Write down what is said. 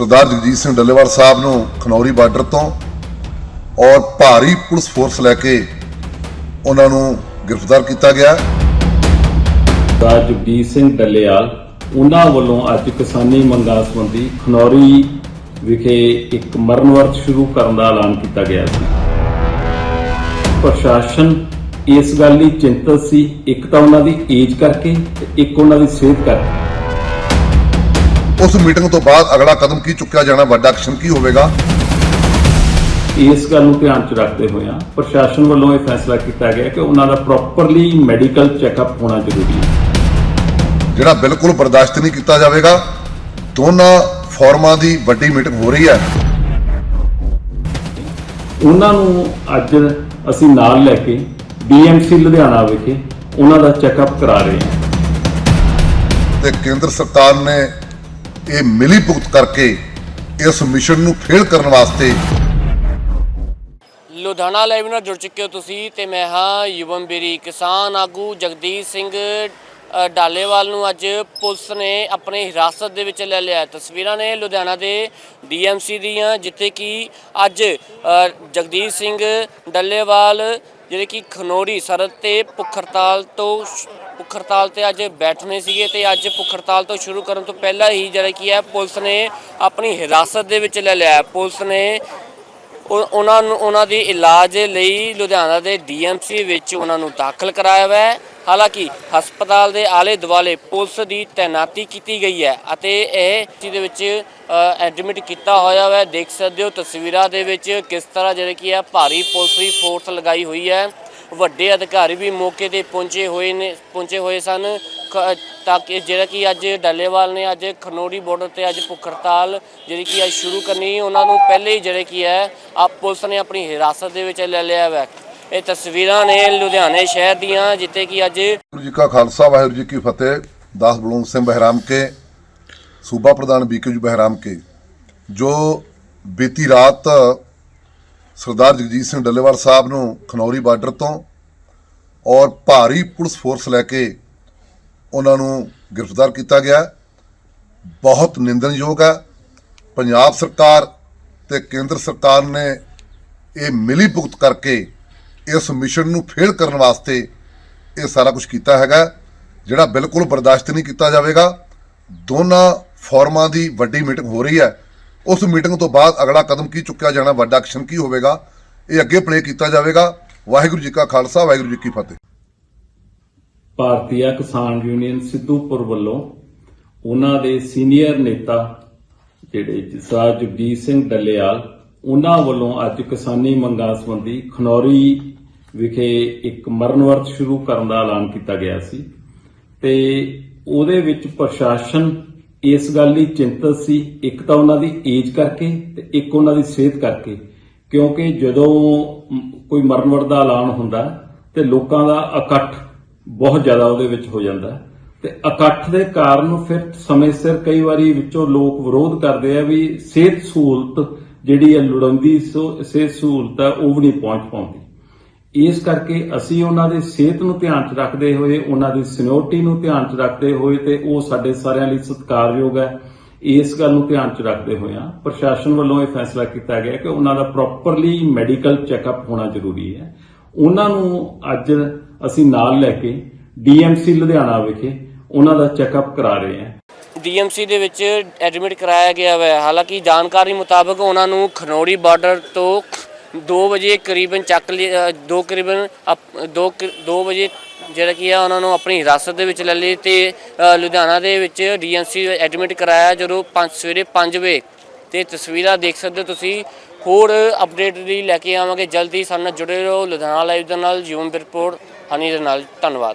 ਸਰਦਾਰ ਜਗਜੀਤ ਸਿੰਘ ਡੱਲੇਵਾਲ ਸਾਹਿਬ ਨੂੰ ਖਨੌਰੀ ਬਾਰਡਰ ਤੋਂ ਔਰ ਭਾਰੀ ਪੁਲਿਸ ਫੋਰਸ ਲੈ ਕੇ ਉਹਨਾਂ ਨੂੰ ਗ੍ਰਿਫਤਾਰ ਕੀਤਾ ਗਿਆ। ਸਰਦਾਰ ਜਗਜੀਤ ਸਿੰਘ ਡੱਲੇਵਾਲ, ਉਹਨਾਂ ਵੱਲੋਂ ਅੱਜ ਕਿਸਾਨੀ ਮੰਗਾਂ ਸੰਬੰਧੀ ਖਨੌਰੀ ਵਿਖੇ ਇੱਕ ਮਰਨ ਵਰਤ ਸ਼ੁਰੂ ਕਰਨ ਦਾ ਐਲਾਨ ਕੀਤਾ ਗਿਆ ਸੀ। ਪ੍ਰਸ਼ਾਸਨ ਇਸ ਗੱਲ ਲਈ ਚਿੰਤਤ ਸੀ, ਇੱਕ ਤਾਂ ਉਹਨਾਂ ਦੀ ਏਜ ਕਰਕੇ ਤੇ ਇੱਕ ਉਹਨਾਂ ਦੀ ਸਿਹਤ ਕਰਕੇ। ਉਸ ਮੀਟਿੰਗ ਤੋਂ ਬਾਅਦ ਅਗਲਾ ਕਦਮ ਕੀ ਚੁੱਕਿਆ ਜਾਣਾ ਵੱਡਾ ਐਕਸ਼ਨ ਕੀ ਹੋਵੇਗਾ? ਇਸ ਗੱਲ ਨੂੰ ਧਿਆਨ 'ਚ ਰੱਖਦੇ ਹੋਇਆਂ ਪ੍ਰਸ਼ਾਸਨ ਵੱਲੋਂ ਇਹ ਫੈਸਲਾ ਕੀਤਾ ਗਿਆ ਕਿ ਉਹਨਾਂ ਦਾ ਪ੍ਰੋਪਰਲੀ ਮੈਡੀਕਲ ਚੈੱਕਅਪ ਹੋਣਾ ਜ਼ਰੂਰੀ ਹੈ। ਜਿਹੜਾ ਬਿਲਕੁਲ ਬਰਦਾਸ਼ਤ ਨਹੀਂ ਕੀਤਾ ਜਾਵੇਗਾ ਦੋਨਾਂ ਫੋਰਮਾਂ ਦੀ ਵੱਡੀ ਮੀਟਿੰਗ ਹੋ ਰਹੀ ਹੈ। ਉਹਨਾਂ ਨੂੰ ਅੱਜ ਅਸੀਂ ਨਾਲ ਲੈ ਕੇ ਡੀਐਮਸੀ ਲੁਧਿਆਣਾ ਵਿਖੇ ਉਹਨਾਂ ਦਾ ਚੈੱਕਅਪ ਕਰਾ ਰਹੇ ਹਾਂ। ਤੇ ਕੇਂਦਰ ਸਰਕਾਰ ਨੇ ਇਹ ਮਿਲੀ ਭੁਗਤ ਕਰਕੇ ਇਸ ਮਿਸ਼ਨ ਨੂੰ ਫੇਲ ਕਰਨ ਵਾਸਤੇ ਲੁਧਿਆਣਾ ਲਾਈਵ ਨਾਲ ਜੁੜ ਚੁੱਕੇ ਹੋ ਤੁਸੀਂ ਤੇ ਮੈਂ ਹਾਂ ਯੁਵਮ ਬੇਰੀ ਕਿਸਾਨ ਆਗੂ ਜਗਦੀਸ਼ ਸਿੰਘ ਡਾਲੇਵਾਲ ਨੂੰ ਅੱਜ ਪੁਲਿਸ ਨੇ ਆਪਣੇ ਹਿਰਾਸਤ ਦੇ ਵਿੱਚ ਲੈ ਲਿਆ। ਤਸਵੀਰਾਂ ਨੇ ਲੁਧਿਆਣਾ ਦੇ ਡੀਐਮਸੀ ਦੀਆਂ ਜਿੱਥੇ ਕਿ ਅੱਜ ਅ, ਜਗਦੀਸ਼ ਸਿੰਘ ਡਾਲੇਵਾਲ ਜਿਹੜੇ ਕਿ ਖਨੋਰੀ ਸਰਹੱਦ ਤੇ ਭੁੱਖਰਤਾਲ ਤੋਂ ਸ਼- ਭੁੱਖਰਤਾਲ ਤੇ ਅੱਜ ਬੈਠਣੇ ਸੀਗੇ ਤੇ ਅੱਜ ਭੁੱਖਰਤਾਲ ਤੋਂ ਸ਼ੁਰੂ ਕਰਨ ਤੋਂ ਪਹਿਲਾਂ ਹੀ ਜਿਹੜਾ ਕੀ ਹੈ, ਪੁਲਿਸ ਨੇ ਆਪਣੀ ਹਿਰਾਸਤ ਦੇ ਵਿੱਚ ਲੈ ਲਿਆ। ਪੁਲਿਸ ਨੇ ਉਹਨਾਂ ਨੂੰ, ਉਹਨਾਂ ਦੀ ਇਲਾਜ ਲਈ ਲੁਧਿਆਣਾ ਦੇ ਡੀਐਮਸੀ ਵਿੱਚ ਉਹਨਾਂ ਨੂੰ ਦਾਖਲ ਕਰਾਇਆ ਹੋਇਆ ਹੈ। ਹਾਲਾਂਕਿ ਹਸਪਤਾਲ ਦੇ ਆਲੇ ਦੁਆਲੇ ਪੁਲਿਸ ਦੀ ਤੈਨਾਤੀ ਕੀਤੀ ਗਈ ਹੈ ਅਤੇ ਇਹ ਜਿਹਦੇ ਵਿੱਚ ਐਡਮਿਟ ਕੀਤਾ ਹੋਇਆ ਹੈ। ਦੇਖ ਸਕਦੇ ਹੋ ਤਸਵੀਰਾਂ ਦੇ ਵਿੱਚ ਕਿਸ ਤਰ੍ਹਾਂ ਜਿਹੜੇ ਕੀ ਹੈ, ਭਾਰੀ ਪੁਲਿਸ ਦੀ ਫੋਰਸ ਲਗਾਈ ਹੋਈ ਹੈ। ਵੱਡੇ ਅਧਿਕਾਰੀ ਵੀ ਮੌਕੇ ਤੇ ਪਹੁੰਚੇ ਹੋਏ ਨੇ, ਪਹੁੰਚੇ ਹੋਏ ਸਨ। ਕ- ਤਾਂ ਕਿ ਜਿਹੜਾ ਕਿ ਅੱਜ ਡੱਲੇਵਾਲ ਨੇ ਅੱਜ ਖਨੋਰੀ ਬਾਰਡਰ ਤੇ ਅੱਜ ਭੁੱਖ ਹੜਤਾਲ ਜਿਹੜੀ ਕਿ ਅੱਜ ਸ਼ੁਰੂ ਕਰਨੀ, ਉਹਨਾਂ ਨੂੰ ਪਹਿਲੇ ਹੀ ਜਿਹੜੇ ਕੀ ਹੈ, ਆਪ ਪੁਲਿਸ ਨੇ ਆਪਣੀ ਹਿਰਾਸਤ ਦੇ ਵਿੱਚ ਲੈ ਲਿਆ ਹੈ ਇਹ ਤਸਵੀਰਾਂ ਨੇ ਲੁਧਿਆਣੇ ਸ਼ਹਿਰ ਦੀਆਂ, ਜਿੱਥੇ ਕਿ ਅੱਜ ਗੁਰੂ ਜੀ ਕਾ ਖਾਲਸਾ, ਵਾਹਿਗੁਰੂ ਜੀ ਕੀ ਫਤਿਹ। ਦਾਸ ਬਲੂਨ ਸਿੰਘ ਬਹਿਰਾਮ ਕੇ, ਸੂਬਾ ਪ੍ਰਧਾਨ ਬੀਕੇ ਜੀ ਬਹਿਰਾਮ ਕੇ, ਜੋ ਬੀਤੀ ਰਾਤ ਸਰਦਾਰ ਜਗਜੀਤ ਸਿੰਘ ਡੱਲੇਵਾਲ ਸਾਹਿਬ ਨੂੰ ਖਨੌਰੀ ਬਾਰਡਰ ਤੋਂ ਔਰ ਭਾਰੀ ਪੁਲਿਸ ਫੋਰਸ ਲੈ ਕੇ ਉਹਨਾਂ ਨੂੰ ਗ੍ਰਿਫਤਾਰ ਕੀਤਾ ਗਿਆ। ਬਹੁਤ ਨਿੰਦਣਯੋਗ ਹੈ। ਪੰਜਾਬ ਸਰਕਾਰ ਤੇ ਕੇਂਦਰ ਸਰਕਾਰ ਨੇ ਇਹ ਮਿਲੀ ਭੁਗਤ ਕਰਕੇ ਇਸ ਮਿਸ਼ਨ ਨੂੰ ਫੇਲ ਕਰਨ ਵਾਸਤੇ ਇਹ ਸਾਰਾ ਕੁਝ ਕੀਤਾ ਹੈਗਾ ਜਿਹੜਾ ਬਿਲਕੁਲ ਬਰਦਾਸ਼ਤ ਨਹੀਂ ਕੀਤਾ ਜਾਵੇਗਾ। ਦੋਨਾਂ ਫੋਰਮਾਂ ਦੀ ਵੱਡੀ ਮੀਟਿੰਗ ਹੋ ਰਹੀ ਹੈ। ਉਸ ਮੀਟਿੰਗ ਤੋਂ ਬਾਅਦ ਅਗਲਾ ਕਦਮ ਕੀ ਚੁੱਕਿਆ ਜਾਣਾ, ਵੱਡਾ ਐਕਸ਼ਨ ਕੀ ਹੋਵੇਗਾ, ਇਹ ਅੱਗੇ ਪਲੇ ਕੀਤਾ ਜਾਵੇਗਾ। ਵਾਹਿਗੁਰੂ ਜੀ ਕਾ ਖਾਲਸਾ, ਵਾਹਿਗੁਰੂ ਜੀ ਕੀ ਫਤਿਹ। ਭਾਰਤੀయ ਕਿਸਾਨ ਯੂਨੀਅਨ ਸਿੱਧੂਪੁਰ ਵੱਲੋਂ ਉਹਨਾਂ ਦੇ ਸੀਨੀਅਰ ਨੇਤਾ ਜਿਹੜੇ ਸਰਦਾਰ ਜਗਜੀਤ ਸਿੰਘ ਡੱਲੇਵਾਲ ਉਹਨਾਂ ਵੱਲੋਂ ਅੱਜ ਕਿਸਾਨੀ ਮੰਗਾਂ ਸੰਬੰਧੀ ਖਨੌਰੀ ਵਿਖੇ ਇੱਕ ਮਰਨ ਵਰਤ ਸ਼ੁਰੂ ਕਰਨ ਦਾ ਐਲਾਨ ਕੀਤਾ ਗਿਆ ਸੀ ਤੇ ਉਹਦੇ ਵਿੱਚ ਪ੍ਰਸ਼ਾਸਨ ਇਸ ਗੱਲ ਲਈ ਚਿੰਤਤ ਸੀ, ਇੱਕ ਤਾਂ ਉਹਨਾਂ ਦੀ ਏਜ ਕਰਕੇ ਤੇ ਇੱਕ ਉਹਨਾਂ ਦੀ ਸਿਹਤ ਕਰਕੇ, ਕਿਉਂਕਿ ਜਦੋਂ ਕੋਈ ਮਰਨ ਵਰਤ ਦਾ ਐਲਾਨ ਹੁੰਦਾ ਤੇ ਲੋਕਾਂ ਦਾ ਇਕੱਠ ਬਹੁਤ ਜ਼ਿਆਦਾ ਉਹਦੇ ਵਿੱਚ ਹੋ ਜਾਂਦਾ। ਤੇ ਇਕੱਠ ਦੇ ਕਾਰਨ ਫਿਰ ਸਮੇਂ ਸਿਰ ਕਈ ਵਾਰੀ ਵਿੱਚੋਂ ਲੋਕ ਵਿਰੋਧ ਕਰਦੇ ਆ ਵੀ ਸਿਹਤ ਸਹੂਲਤ ਜਿਹੜੀ ਹੈ ਲੋੜੀਂਦੀ ਸੋ- ਸਿਹਤ ਸਹੂਲਤ ਹੈ, ਉਹ ਵੀ ਨਹੀਂ ਪਹੁੰਚ ਪਾਉਂਦੀ। ਇਸ ਕਰਕੇ ਅਸੀਂ ਉਹਨਾਂ ਦੀ ਸਿਹਤ ਨੂੰ ਧਿਆਨ 'ਚ ਰੱਖਦੇ ਹੋਏ, ਉਹਨਾਂ ਦੀ ਸਿਨਿਓਰਟੀ ਨੂੰ ਧਿਆਨ 'ਚ ਰੱਖਦੇ ਹੋਏ ਤੇ ਉਹ ਸਾਡੇ ਸਾਰਿਆਂ ਲਈ ਸਤਿਕਾਰਯੋਗ ਹੈ, ਇਸ ਗੱਲ ਨੂੰ ਧਿਆਨ 'ਚ ਰੱਖਦੇ ਹੋਇਆਂ ਪ੍ਰਸ਼ਾਸਨ ਵੱਲੋਂ ਇਹ ਫੈਸਲਾ ਕੀਤਾ ਗਿਆ ਕਿ ਉਹਨਾਂ ਦਾ ਪ੍ਰੋਪਰਲੀ ਮੈਡੀਕਲ ਚੈੱਕਅਪ ਹੋਣਾ ਜ਼ਰੂਰੀ ਹੈ। ਉਹਨਾਂ ਨੂੰ ਅੱਜ ਅਸੀਂ ਨਾਲ ਲੈ ਕੇ ਡੀਐਮਸੀ ਲੁਧਿਆਣਾ ਵਿਖੇ ਉਹਨਾਂ ਦਾ ਚੈੱਕਅਪ ਕਰਾ ਰਹੇ ਹਾਂ। ਡੀਐਮਸੀ ਦੇ ਵਿੱਚ ਐਡਮਿਟ ਕਰਾਇਆ ਗਿਆ ਹੈ ਹਾਲਾਂਕਿ ਜਾਣਕਾਰੀ ਮੁਤਾਬਕ ਉਹਨਾਂ ਨੂੰ ਖਨੌਰੀ ਬਾਰਡਰ ਤੋਂ 2 ਵਜੇ ਕਰੀਬਨ ਚੱਕ ਲਿਆ ਦੋ ਕਰੀਬਨ 2 2 ਵਜੇ ਜਿਹੜਾ ਕੀ ਆ, ਉਹਨਾਂ ਨੂੰ ਆਪਣੀ ਹਿਰਾਸਤ ਦੇ ਵਿੱਚ ਲੈ ਲਈ ਤੇ ਲੁਧਿਆਣਾ ਦੇ ਵਿੱਚ ਡੀਐਮਸੀ ਐਡਮਿਟ ਕਰਾਇਆ ਜਦੋਂ 5 ਸਵੇਰੇ 5 ਵਜੇ। ਤੇ ਤਸਵੀਰਾਂ ਦੇਖ ਸਕਦੇ ਹੋ ਤੁਸੀਂ। ਹੋਰ ਅਪਡੇਟ ਲਈ ਲੈ ਕੇ ਆਵਾਂਗੇ। ਜਲਦੀ ਸਾਡੇ ਨਾਲ ਜੁੜੇ ਰਹੋ। ਲੁਧਿਆਣਾ ਲਾਈਵ ਦੇ ਨਾਲ, ਜੀਵਨ ਰਿਪੋਰਟ ਹਨੀ ਦੇ ਨਾਲ। ਧੰਨਵਾਦ।